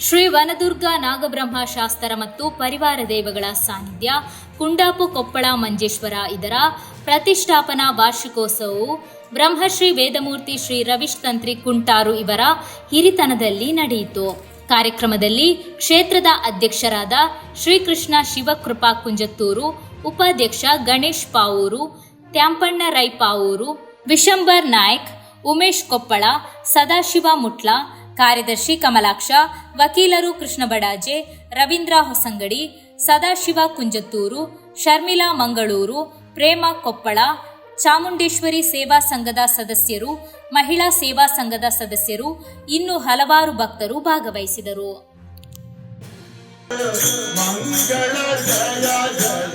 ಶ್ರೀ ವನದುರ್ಗ ನಾಗಬ್ರಹ್ಮ ಶಾಸ್ತ್ರ ಮತ್ತು ಪರಿವಾರ ದೇವಗಳ ಸಾನ್ನಿಧ್ಯ, ಕುಂಡಾಪು ಕೊಪ್ಪಳ ಮಂಜೇಶ್ವರ ಇದರ ಪ್ರತಿಷ್ಠಾಪನಾ ವಾರ್ಷಿಕೋತ್ಸವವು ಬ್ರಹ್ಮಶ್ರೀ ವೇದಮೂರ್ತಿ ಶ್ರೀ ರವಿಶ್ ತಂತ್ರಿ ಕುಂಟಾರು ಇವರ ಹಿರಿತನದಲ್ಲಿ ನಡೆಯಿತು. ಕಾರ್ಯಕ್ರಮದಲ್ಲಿ ಕ್ಷೇತ್ರದ ಅಧ್ಯಕ್ಷರಾದ ಶ್ರೀಕೃಷ್ಣ ಶಿವಕೃಪಾ ಕುಂಜತ್ತೂರು, ಉಪಾಧ್ಯಕ್ಷ ಗಣೇಶ್ ಪಾವೂರು ತ್ಯಾಂಪಣ್ಣ ರೈಪಾವೂರು, ವಿಶಂಬರ್ ನಾಯ್ಕ್, ಉಮೇಶ್ ಕೊಪ್ಪಳ, ಸದಾಶಿವ ಮುಟ್ಲ, ಕಾರ್ಯದರ್ಶಿ ಕಮಲಾಕ್ಷ, ವಕೀಲರು ಕೃಷ್ಣ ಬಡಾಜೆ, ರವೀಂದ್ರ ಹೊಸಂಗಡಿ, ಸದಾಶಿವ ಕುಂಜತ್ತೂರು ಶರ್ಮಿಲಾ ಮಂಗಳೂರು, ಪ್ರೇಮ ಕೊಪ್ಪಳ, ಚಾಮುಂಡೇಶ್ವರಿ ಸೇವಾ ಸಂಘದ ಸದಸ್ಯರು, ಮಹಿಳಾ ಸೇವಾ ಸಂಘದ ಸದಸ್ಯರು, ಇನ್ನು ಹಲವಾರು ಭಕ್ತರು ಭಾಗವಹಿಸಿದರು. ಮಂಗಳ ಜಯ ಜಯ